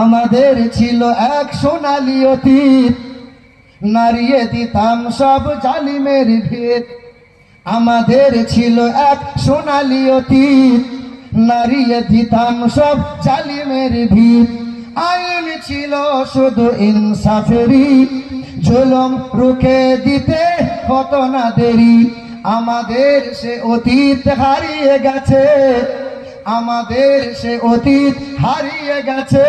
আমাদের ছিল এক সোনালি অতীত। নারিয়ে দিতাম সব জালিমের ভিত আমাদের ছিল এক সোনালি অতীত। নারিয়ে দিতাম সব জালিমের ভিত আইন ছিল শুধু ইনসাফেরি জুলুম রুখে দিতে কত না দেরি। আমাদের সে অতীত হারিয়ে গেছে। আমাদের সে অতীত হারিয়ে গেছে।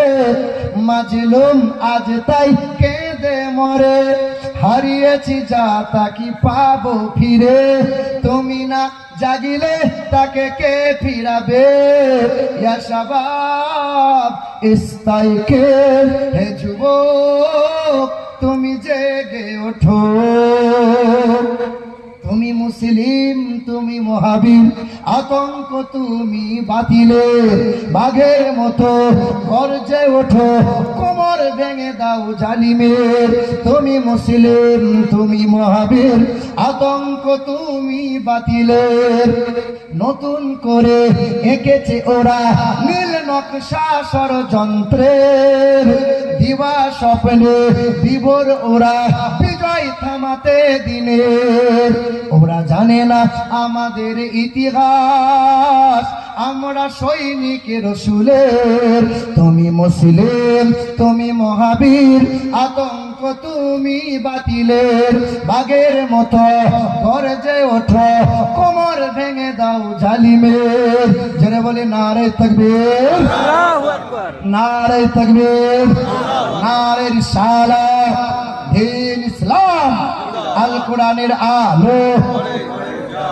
মাজলুম আজ তাই কেঁদে মরে। হারিয়েছি যা তা কি পাবো ফিরে? তুমি না জাগিলে তাকে কে ফিরাবে? ইয়া শাবাব ইস্তাইকে হে যুবক, তুমি জেগে ওঠো। মুসলিম, তুমি মহাবীর, আতঙ্ক তুমি বাতিলে, বাঘের মতো গর্জে ওঠো, কোমর ভেঙে দাও জালিমের। তুমি মুসলিম, তুমি মহাবীর, আতঙ্ক তুমি বাতিলের নতুন করে এঁকেছে ওরা নীল নকশা ষড়যন্ত্রের। দিবা স্বপ্নে বিবর ওরা, বিজয় থামাতে দিনের। জানে না আমাদের ইতিহাস। আমরা সৈনিকের রসুলের তুমি মুসলিম তুমি মহাবীর আতঙ্ক তুমি বাতিলের। বাগের মতো গর্জে ওঠো কোমর ভেঙে দাও জালিমের। জেনে বলে নারে তকবীর। নারে তকবীর। নারে রিসালা দিন ইসলাম আল কোরআনের আলো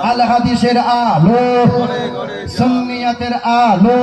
আল হাদিসের আলো সুন্নিয়াতের আলো।